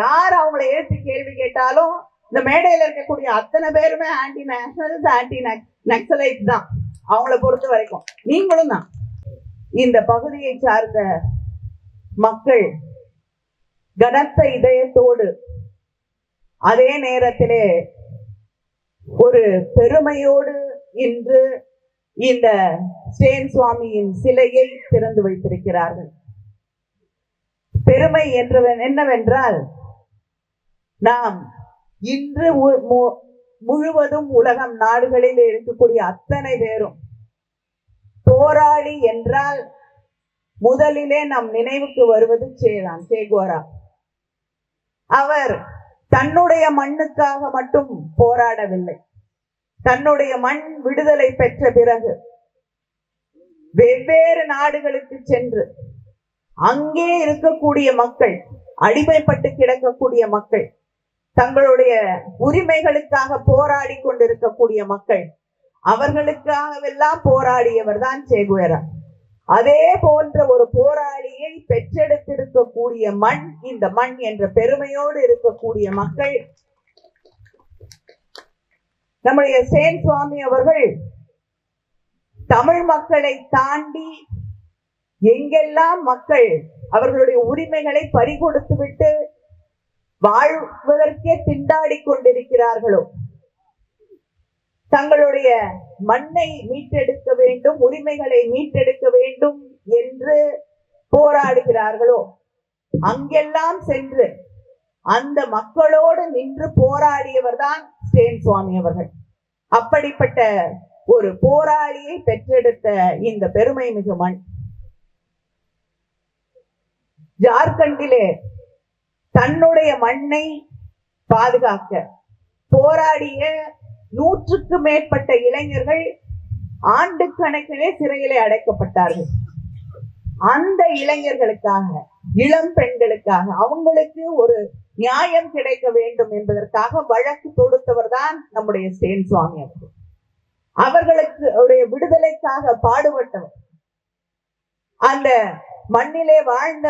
யார் அவங்களை ஏற்று கேள்வி கேட்டாலும் இந்த மேடையில இருக்கக்கூடிய அத்தனை பேருமே ஆன்டி நேஷனல்ஸ் ஆன்டி நக்சலைட் தான். அவங்கள பொறுத்த வரைக்கும். நீங்களும் தான். இந்த பகுதியை சார்ந்த மக்கள் கனத்த இதயத்தோடு அதே நேரத்திலே ஒரு பெருமையோடு இன்று இந்த ஸ்டேன் சுவாமியின் சிலையை திறந்து வைத்திருக்கிறார்கள். பெருமை என்று என்னவென்றால் நாம் இன்று மு- முழுவதும் உலகம் நாடுகளில் இருக்கக்கூடிய அத்தனை பேரும் போராளி என்றால் முதலிலே நம் நினைவுக்கு வருவது சேதான் சேகோரா அவர் தன்னுடைய மண்ணுக்காக மட்டும் போராடவில்லை. தன்னுடைய மண் விடுதலை பெற்ற பிறகு வெவ்வேறு நாடுகளுக்கு சென்று அங்கே இருக்கக்கூடிய மக்கள் அடிமைப்பட்டு கிடக்கக்கூடிய மக்கள் தங்களுடைய உரிமைகளுக்காக போராடி கொண்டிருக்கக்கூடிய மக்கள் அவர்களுக்காகவெல்லாம் போராடியவர் தான் சேகுவேரா. அதே போன்ற ஒரு போராளியை பெற்றெடுத்திருக்கக்கூடிய மண் இந்த மண் என்ற பெருமையோடு இருக்கக்கூடிய மக்கள் நம்முடைய சேன் சுவாமி அவர்கள் தமிழ் மக்களை தாண்டி எங்கெல்லாம் மக்கள் அவர்களுடைய உரிமைகளை பறிகொடுத்து விட்டு வாழ்வதற்கே திண்டாடி கொண்டிருக்கிறார்களோ? தங்களுடைய மண்ணை மீட்டெடுக்க வேண்டும் உரிமைகளை மீட்டெடுக்க வேண்டும் என்று போராடுகிறார்களோ? அங்கெல்லாம் சென்று அந்த மக்களோடு நின்று போராடியவர் தான் ஸ்டேன் சுவாமி அவர்கள். அப்படிப்பட்ட ஒரு போராளியை பெற்றெடுத்த இந்த பெருமை மிகு மண். ஜார்க்கண்டிலே தன்னுடைய மண்ணை பாதுகாக்க. போராடிய நூற்றுக்கு மேற்பட்ட இளைஞர்கள் ஆண்டு கணக்கிலே சிறையிலே அடைக்கப்பட்டார்கள். அந்த இளைஞர்களுக்காக இளம் பெண்களுக்காக அவங்களுக்கு ஒரு நியாயம் கிடைக்க வேண்டும் என்பதற்காக வழக்கு தொடுத்தவர் தான் நம்முடைய சேன் சுவாமி அவர்கள். அவர்களுக்கு உடைய விடுதலைக்காக பாடுபட்டவர். அந்த மண்ணிலே வாழ்ந்த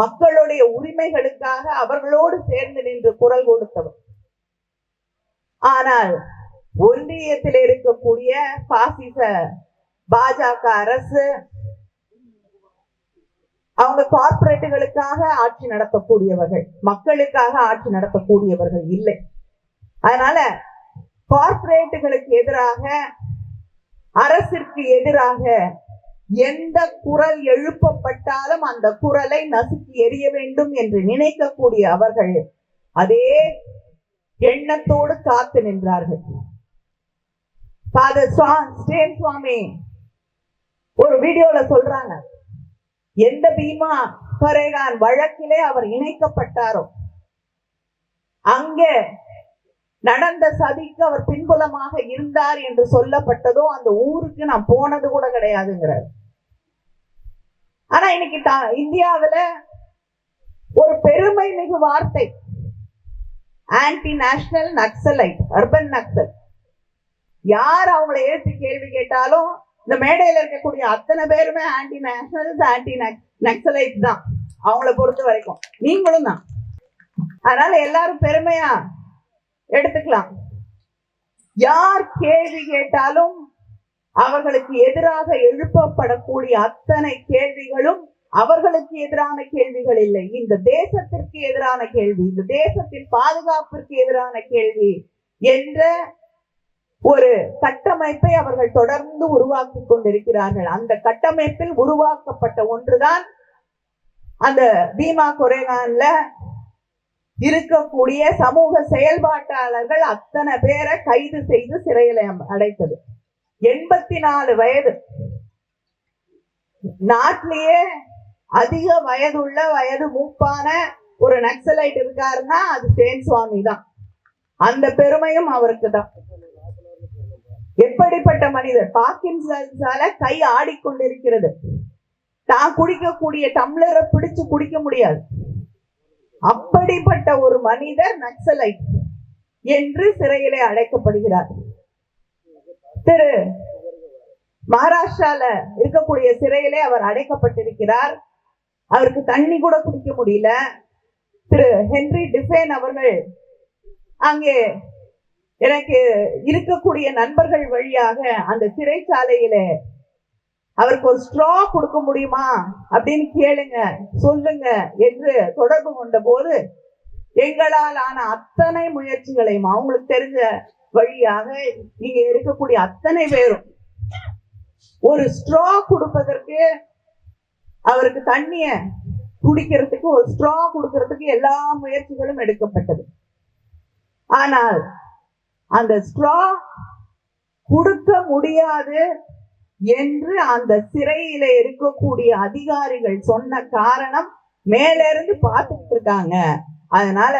மக்களுடைய உரிமைகளுக்காக அவர்களோடு சேர்ந்து நின்று குரல் கொடுத்தவர். ஆனால் ஒன்றியத்தில் இருக்கக்கூடிய பாசிச பாஜக அரசு அவங்க கார்பரேட்டுகளுக்காக ஆட்சி நடத்தக்கூடியவர்கள் மக்களுக்காக ஆட்சி நடத்தக்கூடியவர்கள் இல்லை. அதனால கார்பரேட்டுகளுக்கு எதிராக அரசிற்கு எதிராக எந்த குரல் எழுப்பப்பட்டாலும் அந்த குரலை நசுக்கி எறிய வேண்டும் என்று நினைக்கக்கூடிய அவர்கள் அதே எண்ணத்தோடு காத்து நின்றார்கள். ஃபாதர் ஸ்டேன் சுவாமி ஒரு வீடியோல சொல்றாங்க. எந்த பீமா பரேகான் வழக்கிலே அவர் இணைக்கப்பட்டாரோ அங்கே நடந்த சதிக்கு அவர் பின்புலமாக இருந்தார் என்று சொல்லப்பட்டதோ அந்த ஊருக்கு நான் போனது கூட கிடையாதுங்கிறார். ஆனா இன்னைக்கு தா- இந்தியாவுல ஒரு பெருமை மிகு வார்த்தை. Anti national Naxalite urban Naxal. யார் அவங்கள எழுத்து கேள்வி கேட்டாலும் இந்த மேடையில இருக்கக்கூடிய அத்தனை பேருமே ஆன்டி நேஷனல்ஸ் ஆன்டி நக்சலைட் தான். அவங்கள பொறுத்த வரைக்கும். நீங்களும் தான். அதனால எல்லாரும் பெருமையா எடுத்துக்கலாம். யார் கேள்வி கேட்டாலும் அவர்களுக்கு எதிராக எழுப்பப்படக்கூடிய அத்தனை கேள்விகளும் அவர்களுக்கு எதிரான கேள்விகள் இல்லை. இந்த தேசத்திற்கு எதிரான கேள்வி இந்த தேசத்தின் பாதுகாப்பிற்கு எதிரான கேள்வி என்ற ஒரு கட்டமைப்பை அவர்கள் தொடர்ந்து உருவாக்கி கொண்டிருக்கிறார்கள். அந்த கட்டமைப்பில் உருவாக்கப்பட்ட ஒன்றுதான் அந்த பீமா கொரேகான்ல இருக்கக்கூடிய சமூக செயல்பாட்டாளர்கள் அத்தனை பேரை கைது செய்து சிறையில் அடைத்தது. எண்பத்தி நாலு வயது. நாட்டிலேயே அதிக வயதுள்ள வயது மூப்பான ஒரு நக்சலைட் இருக்காருன்னா அது சேன் சுவாமி தான். அந்த பெருமையும் அவருக்கு தான். எப்படிப்பட்ட மனிதர்? பாக்கின்சால கை ஆடிக்கொண்டிருக்கிறது. தான் குடிக்கக்கூடிய டம்ளரை பிடிச்சு குடிக்க முடியாது. அப்படிப்பட்ட ஒரு மனிதர் நக்சலைட் என்று சிறையிலே அழைக்கப்படுகிறார் திரு மகாராஷ்டிரால இருக்கக்கூடிய சிறையிலே அவர் அடைக்கப்பட்டிருக்கிறார். அவருக்கு தண்ணி கூட குடிக்க முடியல. திரு ஹென்றி டிஃபேன் அவர்கள் அங்கே எனக்கு இருக்கக்கூடிய நண்பர்கள் வழியாக அந்த சிறைச்சாலையில அவருக்கு ஒரு ஸ்ட்ரா கொடுக்க முடியுமா அப்படின்னு கேளுங்க சொல்லுங்க என்று தொடர்பு கொண்ட போது எங்களால் ஆன அத்தனை முயற்சிகளையும் அவங்களுக்கு தெரிஞ்ச வழியாக இங்க இருக்கக்கூடிய அத்தனை பேரும் ஒரு ஸ்ட்ரா கொடுப்பதற்கு அவருக்கு தண்ணிய குடிக்கிறதுக்கு ஒரு ஸ்ட்ரா கொடுக்கறதுக்கு எல்லா முயற்சிகளும் எடுக்கப்பட்டது. ஆனால் அந்த ஸ்ட்ரா கொடுக்க முடியாது என்று அந்த சிறையில இருக்கக்கூடிய அதிகாரிகள் சொன்ன காரணம் மேல இருந்து பார்த்துட்டு இருக்காங்க. அதனால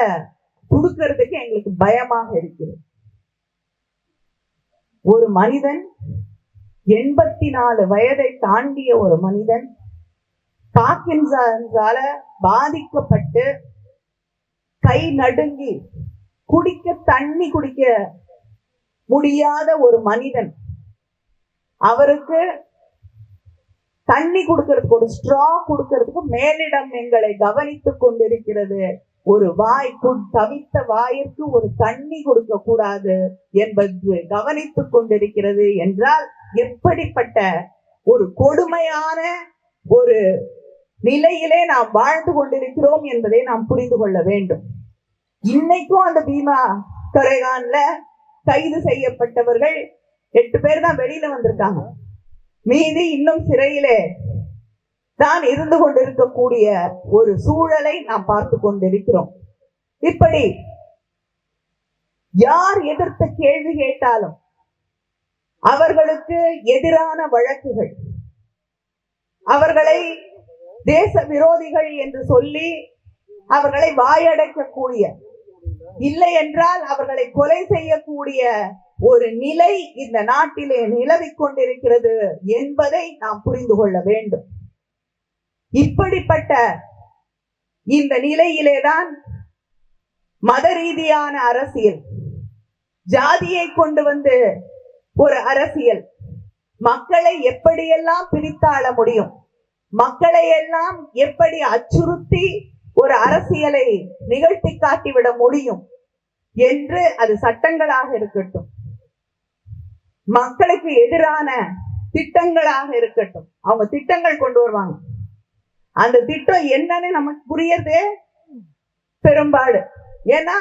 கொடுக்கறதுக்கு எங்களுக்கு பயமாக இருக்கிறது. ஒரு மனிதன் எண்பத்தி நாலு வயதை தாண்டிய ஒரு மனிதன் பாக்கின்சால பாதிக்கப்பட்டு கை நடுங்கி குடிக்க தண்ணி குடிக்க முடியாத ஒரு மனிதன். அவருக்கு தண்ணி கொடுக்கறதுக்கு ஒரு ஸ்ட்ரா கொடுக்கறதுக்கு மேலிடம் எங்களை கவனித்துக் கொண்டிருக்கிறது. ஒரு வாய் தவித்த வாயிற்கு ஒரு தண்ணி கொடுக்க கூடாது என்பது கவனித்துக் கொண்டிருக்கிறது என்றால் எப்படிப்பட்ட ஒரு கொடுமையான ஒரு நிலையிலே நாம் வாழ்ந்து கொண்டிருக்கிறோம் என்பதை நாம் புரிந்து கொள்ள வேண்டும். இன்னைக்கும் அந்த பீமா கரைகான்ல கைது செய்யப்பட்டவர்கள் எட்டு பேர் தான் வெளியில வந்திருக்காங்க. மீதி இன்னும் சிறையிலே நான் இருந்து கொண்டிருக்கக்கூடிய ஒரு சூழலை நாம் பார்த்து கொண்டிருக்கிறோம். இப்படி யார் எதிர்த்த கேள்வி கேட்டாலும் அவர்களுக்கு எதிரான வழக்குகள் அவர்களை தேச விரோதிகள் என்று சொல்லி அவர்களை வாயடைக்கக்கூடிய இல்லை என்றால் அவர்களை கொலை செய்யக்கூடிய ஒரு நிலை இந்த நாட்டிலே நிலவிக் கொண்டிருக்கிறது என்பதை நாம் புரிந்து கொள்ள வேண்டும். இப்படிப்பட்ட இந்த நிலையிலேதான் மத ரீதியான அரசியல் ஜாதியை கொண்டு வந்து ஒரு அரசியல் மக்களை எப்படியெல்லாம் பிரித்தாள முடியும் மக்களை எல்லாம் எப்படி அச்சுறுத்தி ஒரு அரசியலை நிகழ்த்தி காட்டிவிட முடியும் என்று அது சட்டங்களாக இருக்கட்டும் மக்களுக்கு எதிரான திட்டங்களாக இருக்கட்டும். அவங்க திட்டங்கள் கொண்டு வருவாங்க. அந்த திட்டம் என்னன்னு நமக்கு புரியறதே பெரும்பாடு. ஏன்னா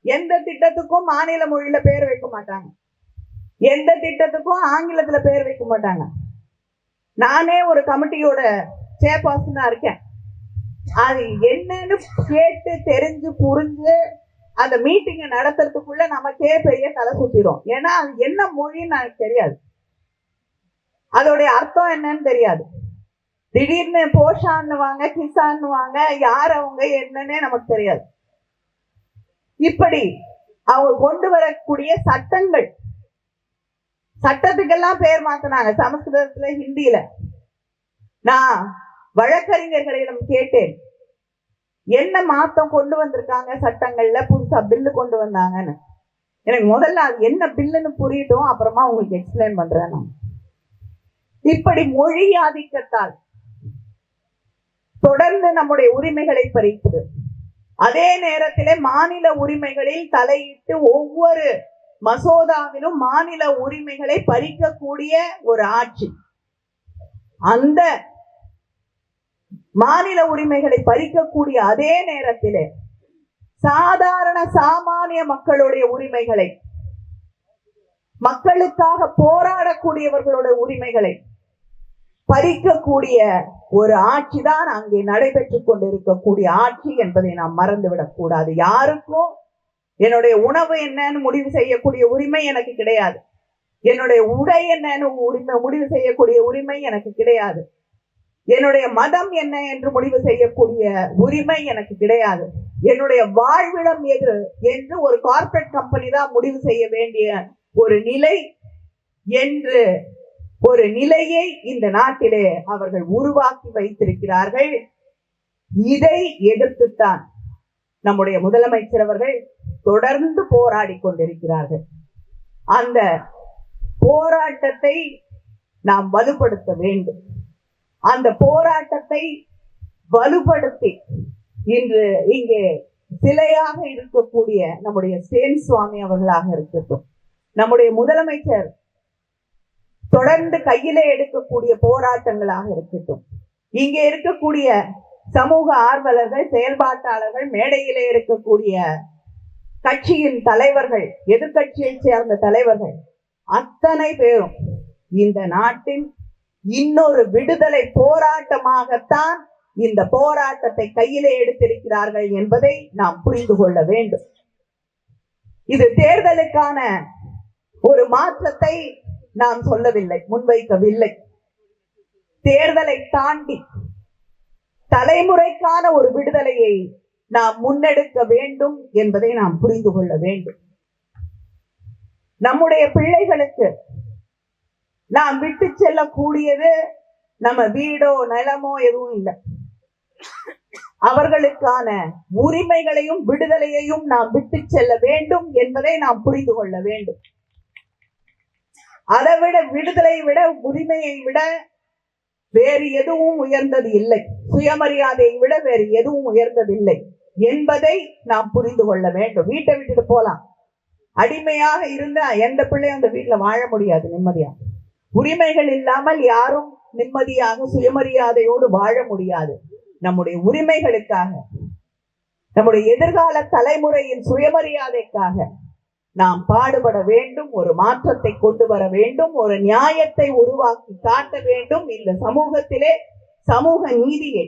எந்த திட்டத்துக்கும் மாநில மொழியில பேர் வைக்க மாட்டாங்க. எந்த திட்டத்துக்கும் ஆங்கிலத்துல பேர் வைக்க மாட்டாங்க. நானே ஒரு கமிட்டியோட சேர்பர்சனா இருக்கேன். அது என்னன்னு கேட்டு தெரிஞ்சு புரிஞ்சு அந்த மீட்டிங்கை நடத்துறதுக்குள்ள நமக்கே பெரிய தலை சுத்திரும். ஏன்னா அது என்ன மொழின்னு எனக்கு தெரியாது. அதோடைய அர்த்தம் என்னன்னு தெரியாது. திடீர்னு போஷான்னுவாங்க கிசான்னுவாங்க யார் அவங்க என்னன்னே நமக்கு தெரியாது. இப்படி அவங்க கொண்டு வரக்கூடிய சட்டங்கள் சட்டத்துக்கெல்லாம் பேர் மாத்தினாங்க சமஸ்கிருதத்துல ஹிந்தியில. நான் வழக்கறிஞர்களிடம் கேட்டேன் என்ன மாத்தம் கொண்டு வந்திருக்காங்க சட்டங்கள்ல? புதுசா பில்லு கொண்டு வந்தாங்கன்னு. எனக்கு முதல்ல அது என்ன பில்லுன்னு புரியட்டும் அப்புறமா உங்களுக்கு எக்ஸ்பிளைன் பண்றேன் நான். இப்படி மொழி ஆதிக்கத்தால் தொடர்ந்து நம்முடைய உரிமைகளை பறிக்குது அதே நேரத்திலே மாநில உரிமைகளில் தலையிட்டு ஒவ்வொரு மசோதாவிலும் மாநில உரிமைகளை பறிக்கக்கூடிய ஒரு ஆட்சி. அந்த மாநில உரிமைகளை பறிக்கக்கூடிய அதே நேரத்திலே சாதாரண சாமானிய மக்களுடைய உரிமைகளை மக்களுக்காக போராடக்கூடியவர்களுடைய உரிமைகளை பறிக்கக்கூடிய ஒரு ஆட்சி தான் அங்கே நடைபெற்று கொண்டிருக்கக்கூடிய ஆட்சி என்பதை நாம் மறந்துவிடக் கூடாது. யாருக்கும் என்னுடைய உணவு என்னன்னு முடிவு செய்யக்கூடிய உரிமை எனக்கு கிடையாது. என்னுடைய உடை என்னன்னு உரிமை முடிவு செய்யக்கூடிய உரிமை எனக்கு கிடையாது. என்னுடைய மதம் என்ன என்று முடிவு செய்யக்கூடிய உரிமை எனக்கு கிடையாது. என்னுடைய வாழ்விடம் எது என்று ஒரு கார்பரேட் கம்பெனி தான் முடிவு செய்ய வேண்டிய ஒரு நிலை என்று ஒரு நிலையை இந்த நாட்டிலே அவர்கள் உருவாக்கி வைத்திருக்கிறார்கள். இதை எதிர்த்துத்தான் நம்முடைய முதலமைச்சர் அவர்கள் தொடர்ந்து போராடி கொண்டிருக்கிறார்கள். அந்த போராட்டத்தை நாம் வலுப்படுத்த வேண்டும். அந்த போராட்டத்தை வலுப்படுத்தி இன்று இங்கே சிலையாக இருக்கக்கூடிய நம்முடைய சேன் சுவாமி அவர்களாக இருக்கட்டும் நம்முடைய முதலமைச்சர் தொடர்ந்து கையிலே எடுக்கக்கூடிய போராட்டங்களாக இருக்கட்டும். இங்கே இருக்கக்கூடிய சமூக ஆர்வலர்கள் செயல்பாட்டாளர்கள் மேடையிலே இருக்கக்கூடிய கட்சியின் தலைவர்கள் எதிர்கட்சியை சேர்ந்த தலைவர்கள் அத்தனை பேரும் இந்த நாட்டின் இன்னொரு விடுதலை போராட்டமாகத்தான் இந்த போராட்டத்தை கையிலே எடுத்திருக்கிறார்கள் என்பதை நாம் புரிந்து கொள்ள வேண்டும். இது தேர்தலுக்கான ஒரு மாற்றத்தை நாம் சொல்லவில்லை முன்வைக்கவில்லை. தேர்தலை தாண்டி தலைமுறைக்கான ஒரு விடுதலையை நாம் முன்னெடுக்க வேண்டும் என்பதை நாம் புரிந்து கொள்ள வேண்டும். நம்முடைய பிள்ளைகளுக்கு நாம் விட்டு செல்லக்கூடியது நம்ம வீடோ நிலமோ எதுவும் இல்லை. அவர்களுக்கான உரிமைகளையும் விடுதலையையும் நாம் விட்டு செல்ல வேண்டும் என்பதை நாம் புரிந்து கொள்ள வேண்டும். அதை விட விடுதலை விட உரிமையை விட வேறு எதுவும் உயர்ந்தது இல்லை. சுயமரியாதையை விட வேறு எதுவும் உயர்ந்தது இல்லை என்பதை நாம் புரிந்து கொள்ள வேண்டும். வீட்டை விட்டுட்டு போலாம். அடிமையாக இருந்தா எந்த பிள்ளையும் அந்த வீட்டுல வாழ முடியாது நிம்மதியா உரிமைகள் இல்லாமல் யாரும் நிம்மதியாக சுயமரியாதையோடு வாழ முடியாது. நம்முடைய உரிமைகளுக்காக நம்முடைய எதிர்கால தலைமுறையின் சுயமரியாதைக்காக நாம் பாடுபட வேண்டும் ஒரு மாற்றத்தை கொண்டு வர வேண்டும் ஒரு நியாயத்தை உருவாக்கி காட்ட வேண்டும். இந்த சமூகத்திலே சமூக நீதியை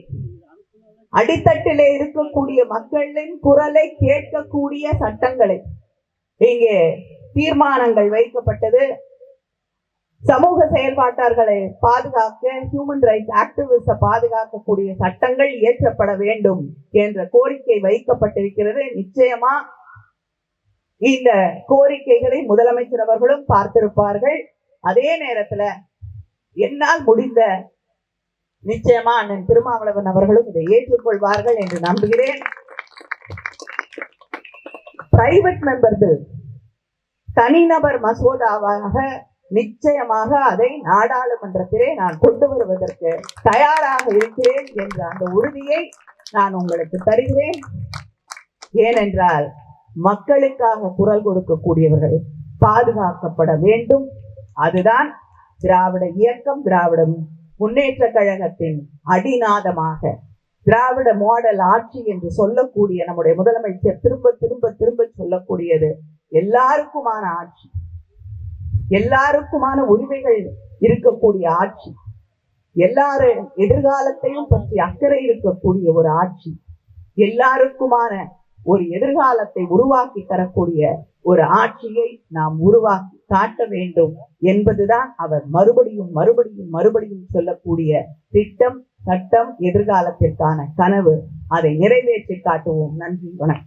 அடித்தட்டிலே இருக்கக்கூடிய மக்களின் குரலை கேட்கக்கூடிய சட்டங்களை இங்கே தீர்மானங்கள் வைக்கப்பட்டது. சமூக செயல்பாட்டாளர்களை பாதுகாக்க ஹியூமன் ரைட்ஸ் ஆக்டிவிஸ்ட பாதுகாக்கக்கூடிய சட்டங்கள் இயற்றப்பட வேண்டும் என்ற கோரிக்கை வைக்கப்பட்டிருக்கிறது. நிச்சயமா இந்த கோரிக்கைகளை முதலமைச்சர் அவர்களும் பார்த்திருப்பார்கள். அதே நேரத்துல என்னால் முடிந்த நிச்சயமா அண்ணன் திருமாவளவன் அவர்களும் இதை ஏற்றுக்கொள்வார்கள் என்று நம்புகிறேன். பிரைவேட் மெம்பர்கள் தனிநபர் மசோதாவாக நிச்சயமாக அதை நாடாளுமன்றத்திலே நான் கொண்டு வருவதற்கு தயாராக இருக்கிறேன் என்ற அந்த உறுதியை நான் உங்களுக்கு தருகிறேன். ஏனென்றால் மக்களுக்காக குரல் கொடுக்கக்கூடியவர்கள் பாதுகாக்கப்பட வேண்டும். அதுதான் திராவிட இயக்கம் திராவிட முன்னேற்ற கழகத்தின் அடிநாதமாக திராவிட மாடல் ஆட்சி என்று சொல்லக்கூடிய நம்முடைய முதலமைச்சர் திரும்ப திரும்ப திரும்ப சொல்லக்கூடியது எல்லாருக்குமான ஆட்சி. எல்லாருக்குமான உரிமைகள் இருக்கக்கூடிய ஆட்சி. எல்லாரும் எதிர்காலத்தையும் பற்றி அக்கறை இருக்கக்கூடிய ஒரு ஆட்சி. எல்லாருக்குமான ஒரு எதிர்காலத்தை உருவாக்கி தரக்கூடிய ஒரு ஆட்சியை நாம் உருவாக்கி காட்ட வேண்டும் என்பதுதான் அவர் மறுபடியும் மறுபடியும் மறுபடியும் சொல்லக்கூடிய திட்டம் சட்டம் எதிர்காலத்திற்கான கனவு. அதை நிறைவேற்றி காட்டுவோம். நன்றி வணக்கம்.